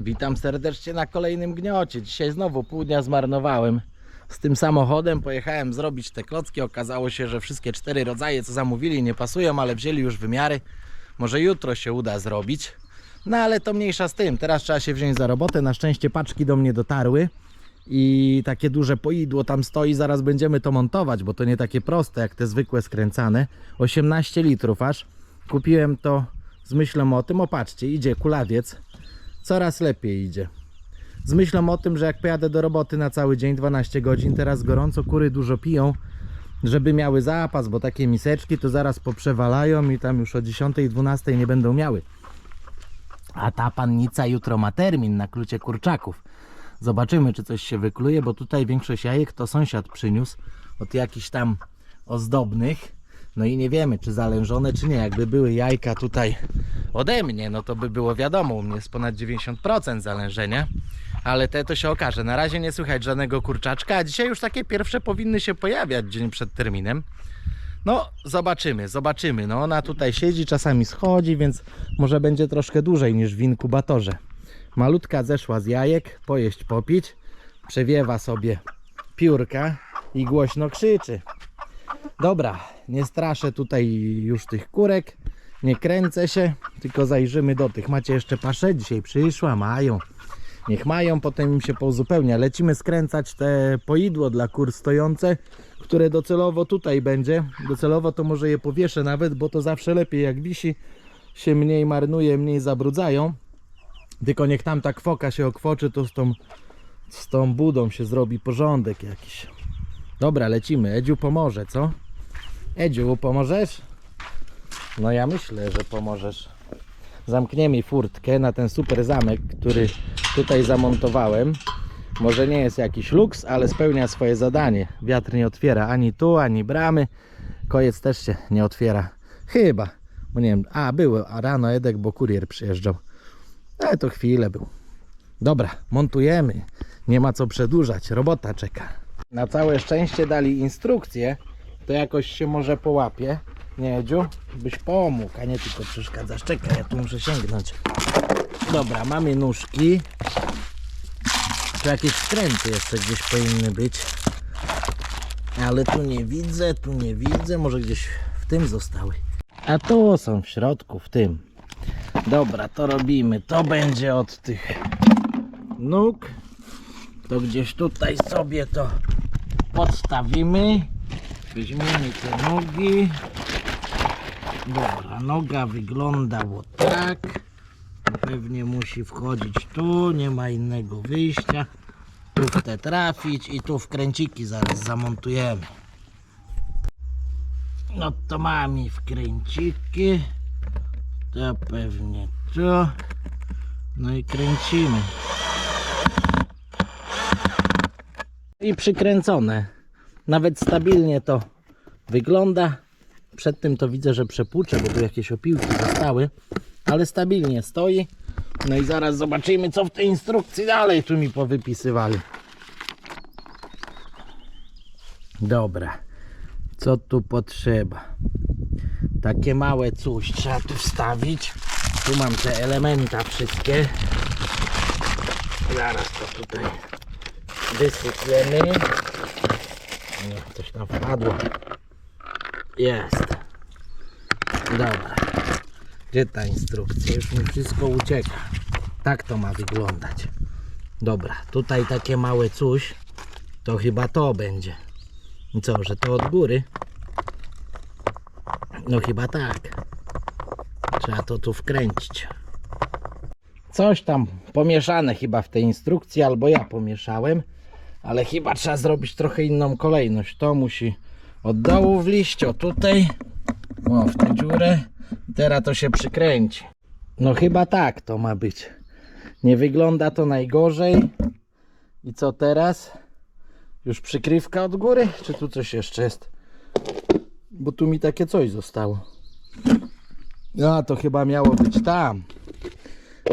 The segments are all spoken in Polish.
Witam serdecznie na kolejnym gniocie. Dzisiaj znowu pół dnia zmarnowałem. Z tym samochodem pojechałem zrobić te klocki. Okazało się, że wszystkie cztery rodzaje, co zamówili, nie pasują, ale wzięli już wymiary. Może jutro się uda zrobić. No ale to mniejsza z tym. Teraz trzeba się wziąć za robotę. Na szczęście paczki do mnie dotarły. I takie duże poidło tam stoi. Zaraz będziemy to montować, bo to nie takie proste jak te zwykłe skręcane. 18 litrów aż. Kupiłem to z myślą o tym. O patrzcie, idzie kulawiec coraz lepiej idzie. Z myślą o tym, że jak pojadę do roboty na cały dzień, 12 godzin, teraz gorąco kury dużo piją, żeby miały zapas, bo takie miseczki to zaraz poprzewalają i tam już o 10, 12 nie będą miały. A ta pannica jutro ma termin na klucie kurczaków. Zobaczymy, czy coś się wykluje, bo tutaj większość jajek to sąsiad przyniósł od jakichś tam ozdobnych. No i nie wiemy, czy zalężone, czy nie. Jakby były jajka tutaj ode mnie, no to by było wiadomo, u mnie jest ponad 90% zalężenia. Ale te to się okaże. Na razie nie słychać żadnego kurczaczka, a dzisiaj już takie pierwsze powinny się pojawiać dzień przed terminem. No, zobaczymy, zobaczymy. No, ona tutaj siedzi, czasami schodzi, więc może będzie troszkę dłużej niż w inkubatorze. Malutka zeszła z jajek, pojeść, popić, przewiewa sobie piórka i głośno krzyczy. Dobra, nie straszę tutaj już tych kurek, nie kręcę się, tylko zajrzymy do tych. Macie jeszcze paszę? Dzisiaj przyszła, mają. Niech mają, potem im się pouzupełnia. Lecimy skręcać te poidło dla kur stojące, które docelowo tutaj będzie. Docelowo to może je powieszę nawet, bo to zawsze lepiej jak wisi, się mniej marnuje, mniej zabrudzają. Tylko niech tam ta kwoka się okwoczy, to z tą, z tą budą się zrobi porządek jakiś. Dobra, lecimy. Edziu pomoże, co? Edziu, pomożesz? No ja myślę, że pomożesz. Zamkniemy furtkę na ten super zamek, który tutaj zamontowałem. Może nie jest jakiś luks, ale spełnia swoje zadanie. Wiatr nie otwiera ani tu, ani bramy. Kojec też się nie otwiera. Chyba. Bo nie wiem. A, był a rano Edek, bo kurier przyjeżdżał. Ale to chwilę był. Dobra, montujemy. Nie ma co przedłużać. Robota czeka. Na całe szczęście dali instrukcję. To jakoś się może połapie. Nie, Edziu? Byś pomógł, a nie tylko przeszkadzasz. Czekaj, ja tu muszę sięgnąć. Dobra, mamy nóżki. Tu jakieś skręty jeszcze gdzieś powinny być. Ale tu nie widzę, tu nie widzę. Może gdzieś w tym zostały. A tu są w środku, w tym. Dobra, to robimy. To będzie od tych nóg. To gdzieś tutaj sobie to podstawimy. Weźmiemy te nogi. Dobra, noga wygląda o tak. Pewnie musi wchodzić tu, nie ma innego wyjścia. Tu w te trafić i tu wkręciki zaraz zamontujemy. No to mamy wkręciki. To pewnie tu. No i kręcimy. I przykręcone. Nawet stabilnie to wygląda. Przed tym to widzę, że przepłuczę, bo tu jakieś opiłki zostały. Ale stabilnie stoi. No i zaraz zobaczymy, co w tej instrukcji dalej tu mi powypisywali. Dobra. Co tu potrzeba? Takie małe coś trzeba tu wstawić. Tu mam te elementa wszystkie. Zaraz to tutaj wysypiemy. Nie, coś tam wpadło. Jest. Dobra. Gdzie ta instrukcja? Już mi wszystko ucieka. Tak to ma wyglądać. Dobra, tutaj takie małe coś. To chyba to będzie. I co, że to od góry? No chyba tak. Trzeba to tu wkręcić. Coś tam pomieszane chyba w tej instrukcji, albo ja pomieszałem. Ale chyba trzeba zrobić trochę inną kolejność. To musi od dołu w liście, tutaj. O, w tę dziurę. Teraz to się przykręci. No chyba tak to ma być. Nie wygląda to najgorzej. I co teraz? Już przykrywka od góry? Czy tu coś jeszcze jest? Bo tu mi takie coś zostało. A to chyba miało być tam.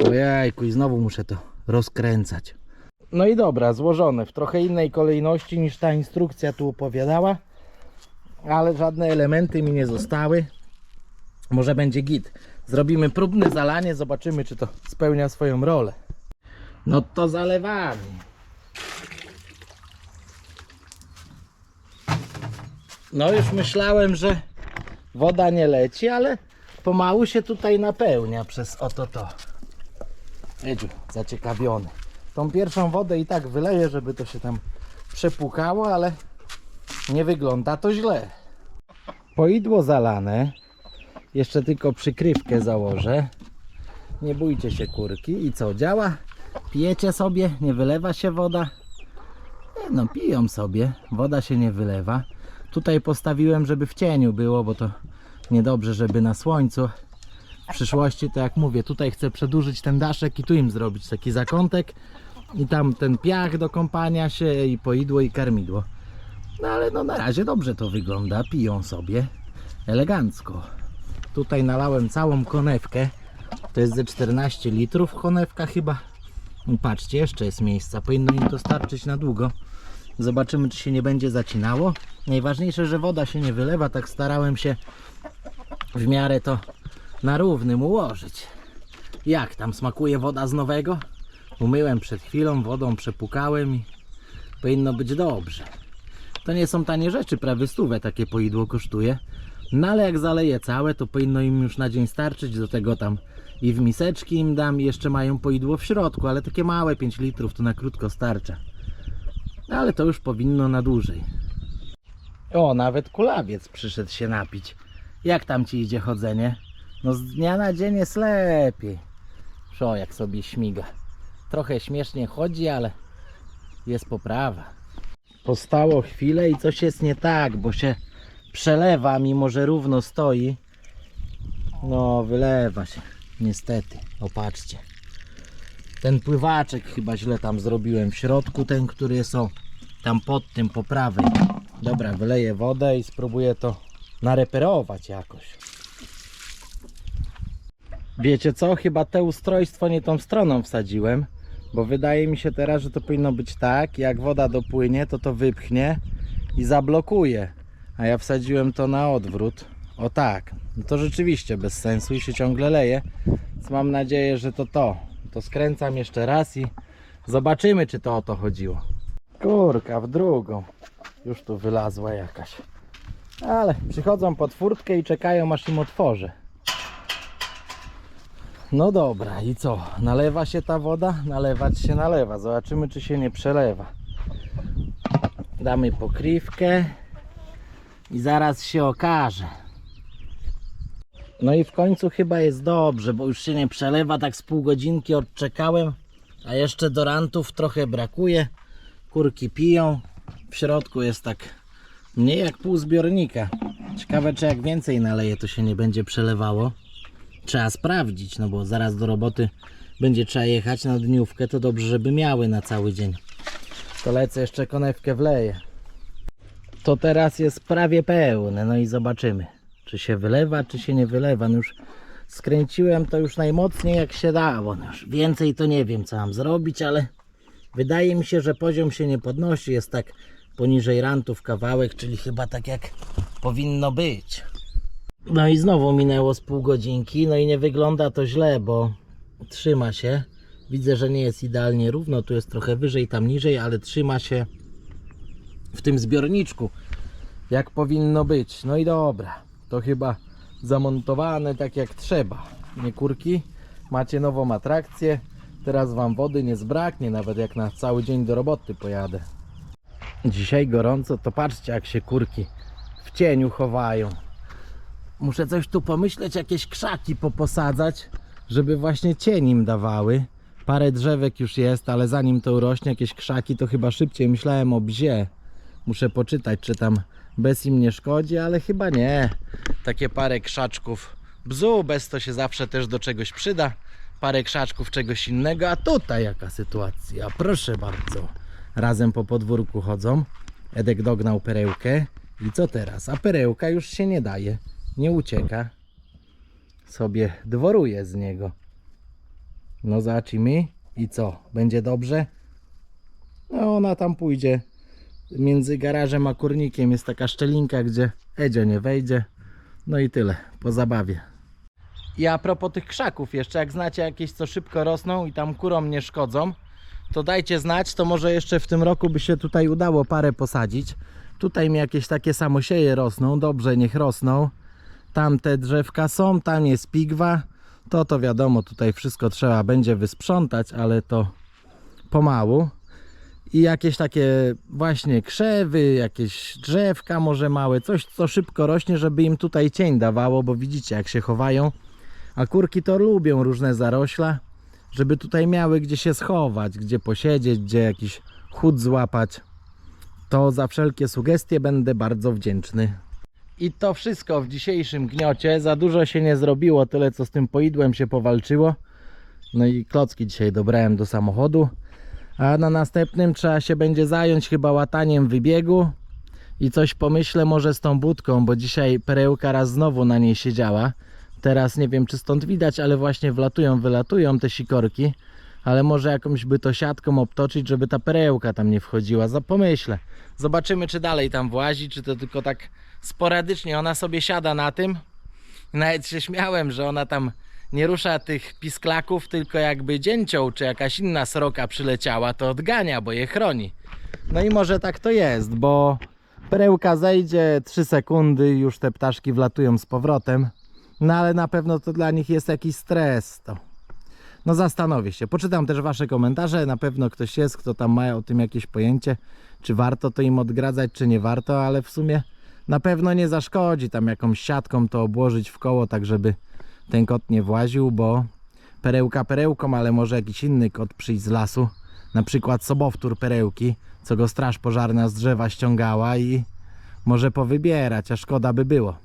Ojejku, i znowu muszę to rozkręcać. No i dobra, złożone w trochę innej kolejności niż ta instrukcja tu opowiadała. Ale żadne elementy mi nie zostały. Może będzie git. Zrobimy próbne zalanie, zobaczymy czy to spełnia swoją rolę. No to zalewamy. No już myślałem, że woda nie leci, ale pomału się tutaj napełnia przez oto to. Edziu, zaciekawiony. Tą pierwszą wodę i tak wyleję, żeby to się tam przepłukało, ale nie wygląda to źle. Poidło zalane. Jeszcze tylko przykrywkę założę. Nie bójcie się kurki. I co, działa? Pijecie sobie, nie wylewa się woda? No piją sobie, woda się nie wylewa. Tutaj postawiłem, żeby w cieniu było, bo to niedobrze, żeby na słońcu. W przyszłości, to jak mówię, tutaj chcę przedłużyć ten daszek i tu im zrobić taki zakątek. I tam ten piach do kąpania się i poidło i karmidło. No ale no na razie dobrze to wygląda, piją sobie elegancko. Tutaj nalałem całą konewkę. To jest ze 14 litrów konewka chyba. Patrzcie, jeszcze jest miejsca. Powinno im to starczyć na długo. Zobaczymy, czy się nie będzie zacinało. Najważniejsze, że woda się nie wylewa. Tak starałem się w miarę to na równym ułożyć. Jak tam smakuje woda z nowego? Umyłem przed chwilą, wodą przepukałem i powinno być dobrze. To nie są tanie rzeczy, prawie stówę takie poidło kosztuje. No ale jak zaleję całe, to powinno im już na dzień starczyć. Do tego tam i w miseczki im dam i jeszcze mają poidło w środku, ale takie małe 5 litrów to na krótko starcza. No, ale to już powinno na dłużej. O, nawet kulawiec przyszedł się napić. Jak tam ci idzie chodzenie? No z dnia na dzień jest lepiej. Szo, jak sobie śmiga. Trochę śmiesznie chodzi, ale jest poprawa. Postało chwilę i coś jest nie tak, bo się przelewa, mimo że równo stoi. No, wylewa się. Niestety. Opatrzcie. Ten pływaczek chyba źle tam zrobiłem w środku, ten, który jest o, tam pod tym po prawej. Dobra, wyleję wodę i spróbuję to nareperować jakoś. Wiecie co? Chyba te ustrojstwo nie tą stroną wsadziłem, bo wydaje mi się teraz, że to powinno być tak, jak woda dopłynie, to to wypchnie i zablokuje. A ja wsadziłem to na odwrót. O tak. No to rzeczywiście bez sensu i się ciągle leje. Więc mam nadzieję, że to to. To skręcam jeszcze raz i zobaczymy, czy to o to chodziło. Kurka, w drugą. Już tu wylazła jakaś. Ale przychodzą pod furtkę i czekają aż im otworzę. No dobra, i co? Nalewa się ta woda? Nalewać się nalewa. Zobaczymy, czy się nie przelewa. Damy pokrywkę i zaraz się okaże. No i w końcu chyba jest dobrze, bo już się nie przelewa. Tak z pół godzinki odczekałem, a jeszcze do rantów trochę brakuje. Kurki piją. W środku jest tak mniej jak pół zbiornika. Ciekawe, czy jak więcej naleje, to się nie będzie przelewało. Trzeba sprawdzić, no bo zaraz do roboty będzie trzeba jechać na dniówkę, to dobrze, żeby miały na cały dzień. To lecę jeszcze konewkę wleję. To teraz jest prawie pełne, no i zobaczymy, czy się wylewa, czy się nie wylewa. No już skręciłem to już najmocniej jak się dało. No już więcej to nie wiem, co mam zrobić, ale wydaje mi się, że poziom się nie podnosi. Jest tak poniżej rantów kawałek, czyli chyba tak jak powinno być. No i znowu minęło z pół godzinki, no i nie wygląda to źle, bo trzyma się. Widzę, że nie jest idealnie równo, tu jest trochę wyżej, tam niżej, ale trzyma się w tym zbiorniczku, jak powinno być. No i dobra, to chyba zamontowane tak jak trzeba. Nie kurki, macie nową atrakcję. Teraz wam wody nie zbraknie, nawet jak na cały dzień do roboty pojadę. Dzisiaj gorąco, to patrzcie jak się kurki w cieniu chowają. Muszę coś tu pomyśleć, jakieś krzaki poposadzać, żeby właśnie cień im dawały. Parę drzewek już jest, ale zanim to urośnie, jakieś krzaki, to chyba szybciej myślałem o bzie. Muszę poczytać, czy tam bez im nie szkodzi, ale chyba nie. Takie parę krzaczków bzu, bez to się zawsze też do czegoś przyda. Parę krzaczków czegoś innego, a tutaj jaka sytuacja, proszę bardzo. Razem po podwórku chodzą. Edek dognał perełkę. I co teraz? A perełka już się nie daje nie ucieka. Sobie dworuje z niego. No zobaczymy. I co? Będzie dobrze? No ona tam pójdzie. Między garażem a kurnikiem jest taka szczelinka, gdzie Edzio nie wejdzie. No i tyle. Po zabawie. I a propos tych krzaków jeszcze, jak znacie jakieś co szybko rosną i tam kurom nie szkodzą, to dajcie znać, to może jeszcze w tym roku by się tutaj udało parę posadzić. Tutaj mi jakieś takie samosieje rosną, dobrze niech rosną. Tam te drzewka są, tam jest pigwa. To to wiadomo, tutaj wszystko trzeba będzie wysprzątać, ale to pomału. I jakieś takie właśnie krzewy, jakieś drzewka może małe, coś co szybko rośnie, żeby im tutaj cień dawało, bo widzicie jak się chowają. A kurki to lubią różne zarośla, żeby tutaj miały gdzie się schować, gdzie posiedzieć, gdzie jakiś chód złapać. To za wszelkie sugestie będę bardzo wdzięczny. I to wszystko w dzisiejszym gniocie. Za dużo się nie zrobiło, tyle co z tym poidłem się powalczyło. No i klocki dzisiaj dobrałem do samochodu. A na następnym trzeba się będzie zająć chyba łataniem wybiegu i coś pomyślę może z tą budką, bo dzisiaj perełka raz znowu na niej siedziała. Teraz nie wiem czy stąd widać, ale właśnie wlatują, wylatują te sikorki. Ale może jakąś by to siatką obtoczyć, żeby ta perełka tam nie wchodziła. Pomyślę. Zobaczymy czy dalej tam włazi, czy to tylko tak sporadycznie. Ona sobie siada na tym. Nawet się śmiałem, że ona tam nie rusza tych pisklaków, tylko jakby dzięcioł czy jakaś inna sroka przyleciała, to odgania, bo je chroni. No i może tak to jest, bo perełka zejdzie 3 sekundy, już te ptaszki wlatują z powrotem. No ale na pewno to dla nich jest jakiś stres. To. No zastanowię się. Poczytam też wasze komentarze. Na pewno ktoś jest, kto tam ma o tym jakieś pojęcie, czy warto to im odgradzać, czy nie warto, ale w sumie na pewno nie zaszkodzi tam jakąś siatką to obłożyć w koło, tak żeby ten kot nie właził, bo perełka perełką, ale może jakiś inny kot przyjść z lasu, na przykład sobowtór perełki, co go straż pożarna z drzewa ściągała i może powybierać, a szkoda by było.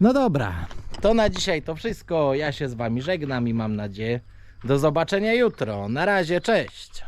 No dobra, to na dzisiaj to wszystko. Ja się z wami żegnam i mam nadzieję do zobaczenia jutro. Na razie, cześć!